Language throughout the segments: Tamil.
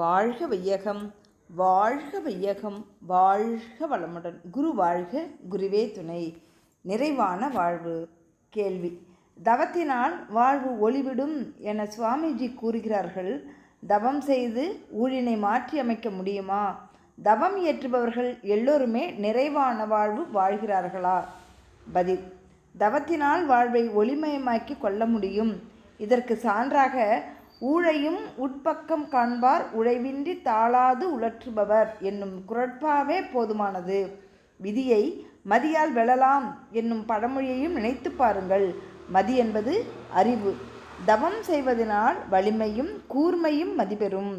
வாழ்க வையகம் வாழ்க வையகம் வாழ்க வளமுடன். குரு வாழ்க குருவே துணை. நிறைவான வாழ்வு. கேள்வி. தவத்தினால் வாழ்வு ஒளிவிடும் என சுவாமிஜி கூறுகிறார்கள். தவம் செய்து ஊழினை மாற்றி அமைக்க முடியுமா? தவம் இயற்றுபவர்கள் எல்லோருமே நிறைவான வாழ்வு வாழ்கிறார்களா? பதில். தவத்தினால் வாழ்வை ஒளிமயமாக்கி கொள்ள முடியும். இதற்கு சான்றாக ஊழையும் உட்பக்கம் காண்பார் உழைவின்றி தாளாது உழற்றுபவர் என்னும் குரட்பாவே போதுமானது. விதியை மதியால் வெல்லலாம் என்னும் பழமொழியையும் நினைத்து பாருங்கள். மதி என்பது அறிவு. தவம் செய்வதனால் வலிமையும் கூர்மையும் மதிபெறும்.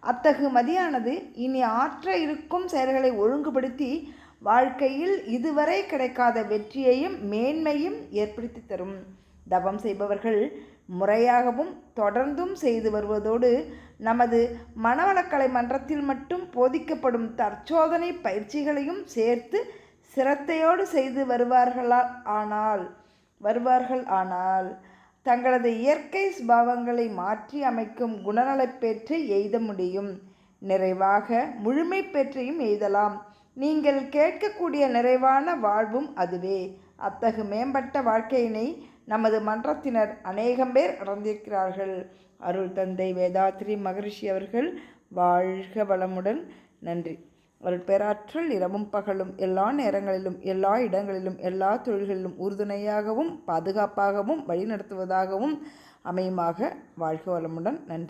அத்தகு மதியானது இனி ஆற்ற இருக்கும் செயல்களை ஒழுங்குபடுத்தி வாழ்க்கையில் இதுவரை கிடைக்காத வெற்றியையும் மேன்மையும் ஏற்படுத்தி தரும். தவம் செய்பவர்கள் முறையாகவும் தொடர்ந்தும் செய்து வருவதோடு நமது மனவளக்கலை மன்றத்தில் மட்டும் போதிக்கப்படும் தற்சோதனை பயிற்சிகளையும் சேர்த்து சிரத்தையோடு செய்து வருவார்களா ஆனால் வருவார்கள் ஆனால் தங்களது இயற்கை சுபாவங்களை மாற்றி அமைக்கும் குணநலப் பெற்று எய்த முடியும். நிறைவாக முழுமை பெற்றையும் எய்தலாம். நீங்கள் கேட்கக்கூடிய நிறைவான வாழ்வும் அதுவே. அத்தகு மேம்பட்ட வாழ்க்கையினை நமது மன்றத்தினர் அநேகம் பேர் அடர்ந்திருக்கிறார்கள். அருள் தந்தை வேதாத்ரி மகரிஷி அவர்கள் வாழ்க வளமுடன். நன்றி. அவர்கள் பேராற்றல் இரவும் பகலும் எல்லா நேரங்களிலும் எல்லா இடங்களிலும் எல்லா தொழில்களிலும் உறுதுணையாகவும் பாதுகாப்பாகவும் வழிநடத்துவதாகவும் அமையுமாக வாழ்க வளமுடன். நன்றி.